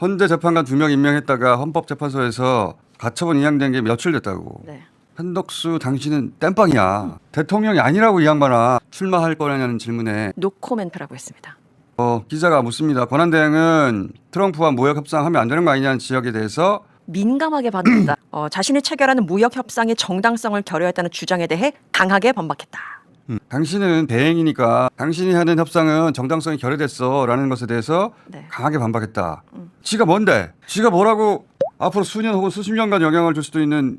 헌재 재판관 두 명 임명했다가 헌법재판소에서 가처분 인양된 게 며칠 됐다고. 네. 한덕수 당신은 땜빵이야. 대통령이 아니라고 이 양반아. 출마할 거냐는 질문에 노코멘트라고 했습니다. 어, 기자가 묻습니다. 권한 대행은 트럼프와 무역 협상하면 안 되는 거 아니냐는 지적에 대해서 민감하게 받는다. 어, 자신이 체결하는 무역 협상의 정당성을 결여했다는 주장에 대해 강하게 반박했다. 음, 당신은 대행이니까 당신이 하는 협상은 정당성이 결여됐어라는 것에 대해서 네. 강하게 반박했다. 지가 뭔데? 지가 뭐라고 앞으로 수년 혹은 수십 년간 영향을 줄 수도 있는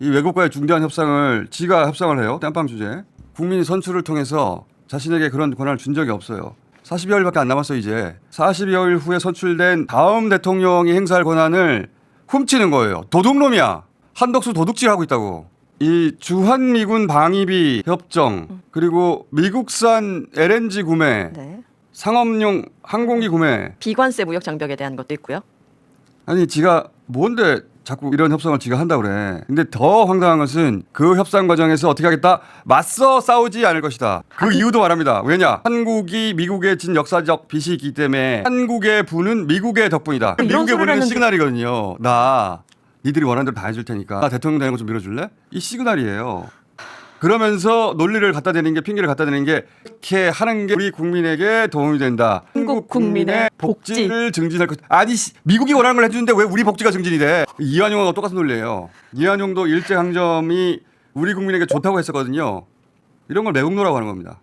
이 외국과의 중대한 협상을 지가 협상을 해요. 땜빵 주제. 국민 선출을 통해서 자신에게 그런 권한을 준 적이 없어요. 40여일밖에 안 남았어 이제. 40여일 후에 선출된 다음 대통령이 행사할 권한을 훔치는 거예요. 도둑놈이야. 한덕수 도둑질 하고 있다고. 이 주한미군 방위비 협정 그리고 미국산 LNG 구매, 네. 상업용 항공기 구매. 비관세 무역 장벽에 대한 것도 있고요. 아니 지가 뭔데 자꾸 이런 협상을 지가 한다 그래. 근데 더 황당한 것은 그 협상 과정에서 어떻게 하겠다? 맞서 싸우지 않을 것이다. 그 이유도 말합니다. 왜냐? 한국이 미국에 진 역사적 빚이 있기 때문에 한국의 부는 미국의 덕분이다. 이런 미국의 소리를 부는 하는데- 시그널이거든요. 나 니들이 원하는 대로 다 해줄 테니까 나 대통령 되는 거 좀 밀어줄래? 이 시그널이에요. 그러면서 논리를 갖다 대는 게 핑계를 갖다 대는 게 이렇게 하는 게 우리 국민에게 도움이 된다. 한국 국민의 복지. 복지를 증진할 것. 아니 씨, 미국이 원하는 걸 해주는데 왜 우리 복지가 증진이 돼? 이한용하고 똑같은 논리예요. 이한용도 일제 강점이 우리 국민에게 좋다고 했었거든요. 이런 걸 매국노라고 하는 겁니다.